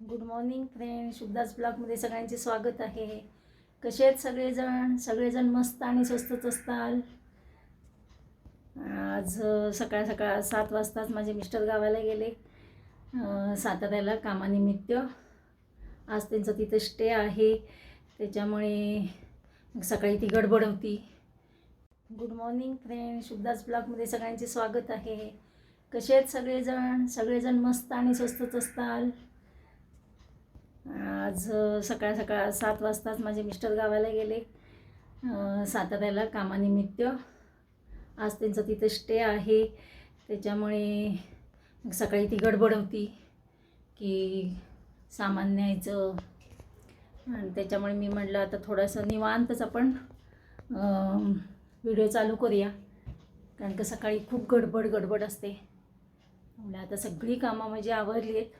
Good morning friend शुद्धाच ब्लॉगमध्ये सगळ्यांचे स्वागत आहे. कसे आहेत सगळेजण? सगळेजण मस्त आणि स्वस्तच असताल? आज सकाळ सकाळ सात वाजताच माझे मिस्टर गावाला गेले. साताऱ्याला कामानिमित्त. आज त्यांचं तिथं स्टे आहे. त्याच्यामुळे सकाळी ती गडबड होती. गुड मॉर्निंग फ्रेंड शुद्धाच ब्लॉगमध्ये सगळ्यांचे स्वागत आहे. कसे आहेत सगळेजण? सगळेजण मस्त आणि स्वस्तच असताल? आज सकाळ सकाळ सात वाजताच माझे मिस्टर गावाला गेले. साताऱ्याला कामानिमित्त. आज त्यांचं तिथं स्टे आहे. त्याच्यामुळे सकाळी ती गडबड होती की सामान न्यायचं. आणि त्याच्यामुळे मी म्हटलं आता थोडंसं निवांतच आपण व्हिडिओ चालू करूया. कारण का सकाळी खूप गडबड गडबड असते. म्हणजे आता सगळी कामं म्हणजे आवरली आहेत.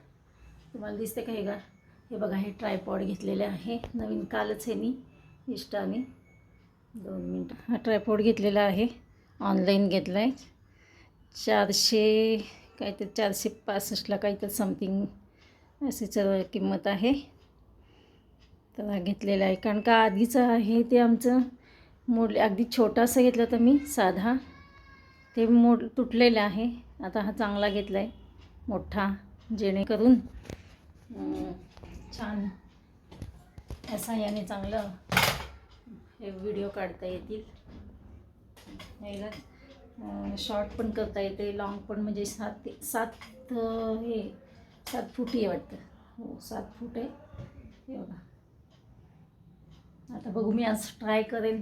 तुम्हाला दिसते का हे का हे बघा हे ट्रायपॉड घेतलेले आहे. नवीन कालच हे मी इष्टाने दोन मिनटं. हा ट्रायपॉड घेतलेला आहे. ऑनलाईन घेतला आहे चारशे काहीतरी चारशे पासष्टला काहीतरी समथिंग अशीच किंमत आहे. तर हा घेतलेला आहे. कारण का आधीचं आहे ते आमचं मोड अगदी छोटासा घेतला तर मी साधा. ते मोड तुटलेलं आहे. आता हा चांगला घेतला आहे मोठा जेणेकरून छान. असा याने चांगलं हे व्हिडिओ काढता येतील. याला शॉर्ट पण करता येते लॉंग पण म्हणजे सात ते सात हे सात फूट आहे वाटतं. हो सात फूट आहे. एवढा बघा. आता बघू मी आज ट्राय करेन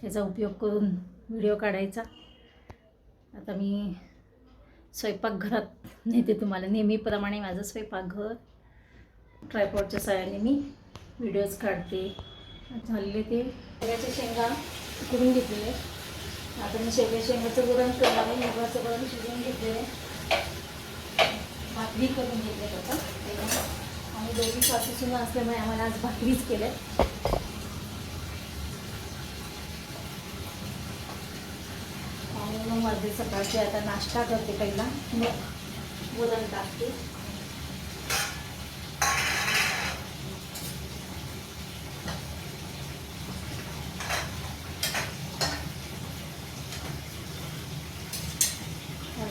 ह्याचा उपयोग करून व्हिडिओ काढायचा. आता मी स्वयंपाकघरात. नेते तुम्हाला नेहमीप्रमाणे माझं स्वयंपाकघर ट्रायपॉडच्या साह्याने मी व्हिडिओज काढते. झालेले ते शेवग्याच्या शेंगा करून घेतलेले. आता मी शेवग्या शेंगाचं गुरण करणार आहे. मुगाचं वरण शिजवून घेतलेले भाकरी करून घेतले आता आणि दोघी सासू असल्यामुळे आम्हाला आज भाकरीच केल्या आणि मग माझे सकाळचे आता नाश्ता करते पहिला. मग वरण टाकते.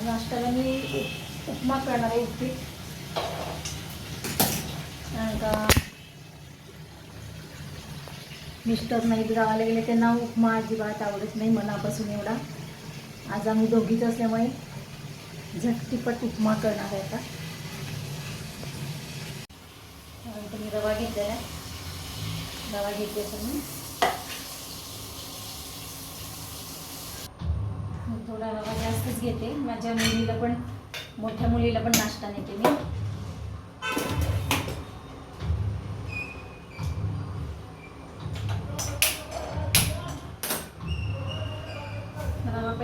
नाश्त्याला मी उपमा करणार आहे उपीट का मिस्टर नाही गावाला गेले त्यांना उपमा अजिबात आवडत नाही मनापासून एवढा. आज आम्ही दोघीच असल्यामुळे झटकीपट उपमा करणार आहे आता. त्यानंतर मी रवा घेतलेला आहे. रवा घेते मी थोडा रवा जास्तच घेते. माझ्या मुलीला पण मोठ्या मुलीला पण नाश्ता नेते मी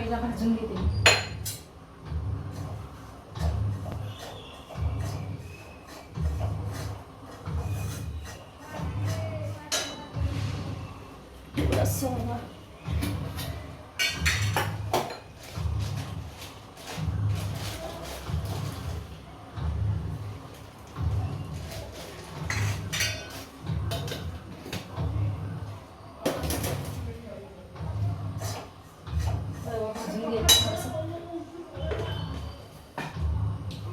रवा पहिला भाजून घेते मी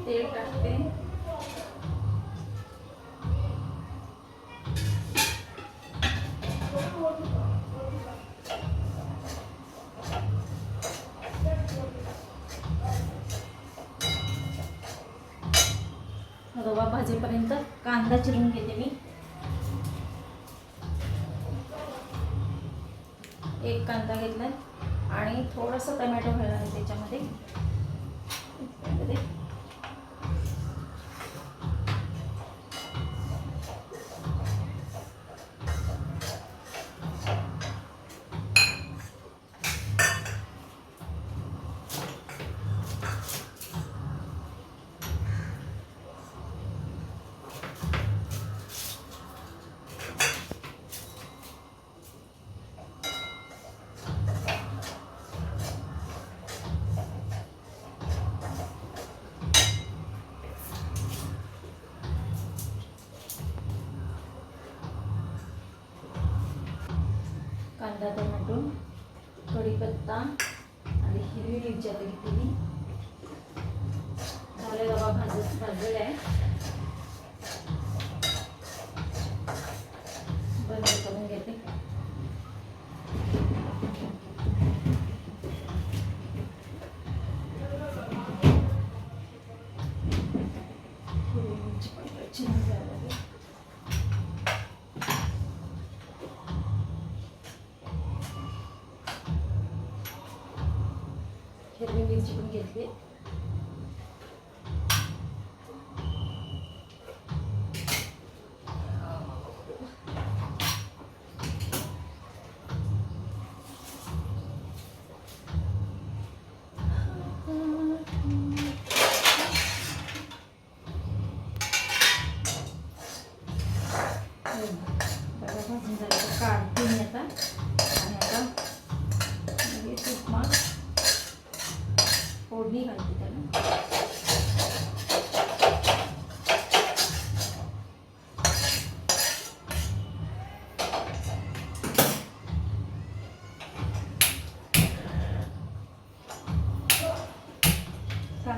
तेल टाकते. रवा भाजेपर्यंत कांदा चिरून घेते मी. एक कांदा घेतलाय आणि थोडासा टमॅटो घालणार त्याच्यामध्ये. कांदा टोमॅटो कढीपत्ता आणि हिरवी मिरची आता घेतली झाले बाबा भाजत भाजलेला आहे. हिरवी मिरची पण घेतली.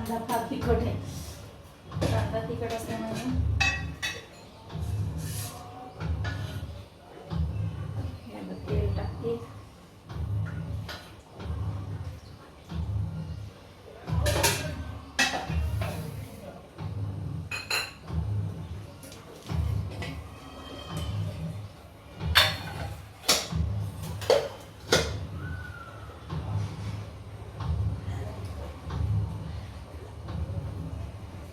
कांदा फार तिखट आहे. कांदा तिखट असल्यामुळे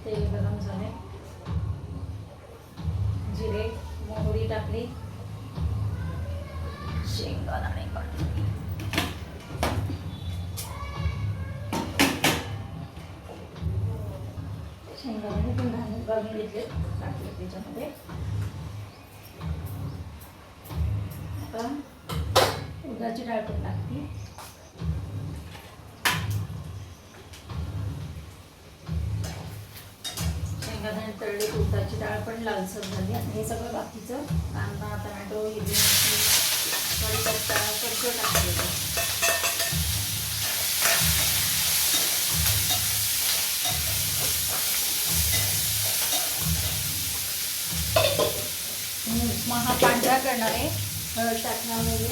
तेल गरम झाले. जिरे मोहरी टाकली. शेंगदाणे काढले शेंगदाणे पण घालून घालून घेतले. टाकले त्याच्यामध्ये. आता उडदाची डाळ पण टाकते. लालसर झाली. आणि हे सगळं बाकीचं कांदा टमॅटो हिरवी मिरची कढीपत्ता सगळं टाकलेलं उपमा हा पांढरा करणार आहे हळद टाकण्यामध्ये.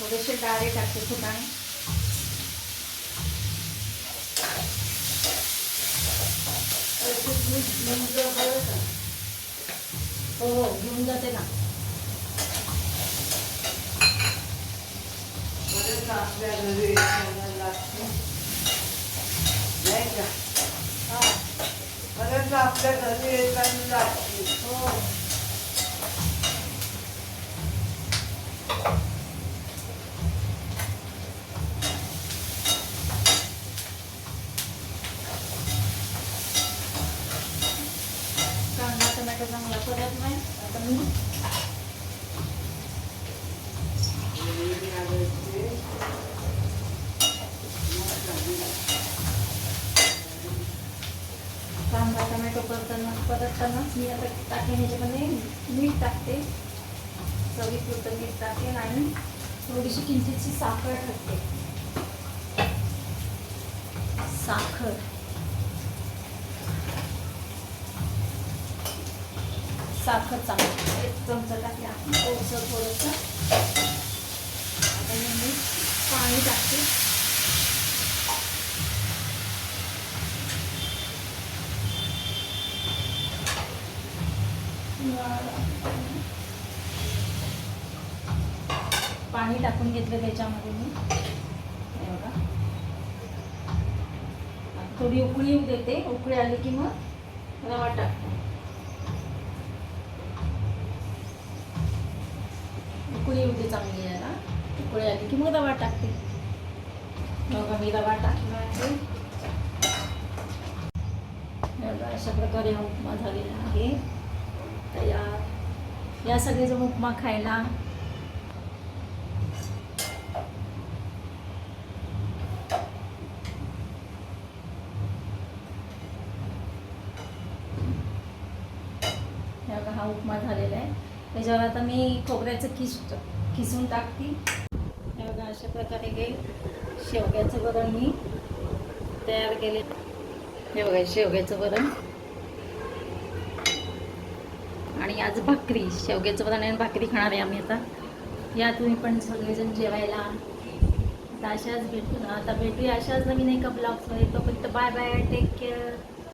थोडेसे डाळे टाकते फुटाणे. हो हो घेऊन जाते ना आपल्या घरी येताना लागते. नाही का परत आपल्या घरी येताना लागते. हो कांदा टोमॅटो चांगला परत नाही. आता मी कांदा टोमॅटो परताना परततानाच मी आता टाकेन ह्याच्यामध्ये मीठ टाकते. चवीपुरतं मीठ टाकेन आणि थोडीशी किंचितची साखर टाकते. साखर. साखर चांगली एक चमचा टाकले. आपण थोडंसं. आता मी पाणी टाकते. पाणी टाकून घेतलं त्याच्यामध्ये मी. बघा. थोडी उकळी येऊ देते. उकळी आली की मग रवा टाकते. उकळी येऊ दे चांगली याला उकळी आली की मग दवा टाकते. बघा मी दवा टाकला आहे. अशा प्रकारे हा उपमा झालेला आहे. तयार. या सगळेजण उपमा खायला हा उपमा झालेला आहे आता मी खोबऱ्याचं किस किसून टाकते. हे बघा अशा प्रकारे हे शेवग्याचं वरण मी तयार केले. हे बघा शेवग्याचं वरण. आणि आज भाकरी शेवग्याचं वरण आणि भाकरी खाणार आहे आम्ही आता. या तुम्ही पण सगळेजण जेवायला. आता अशाच भेटू ना आता भेटूया अशाच नवीन एका ब्लॉग्समध्ये तोपर्यंत बाय बाय टेक केअर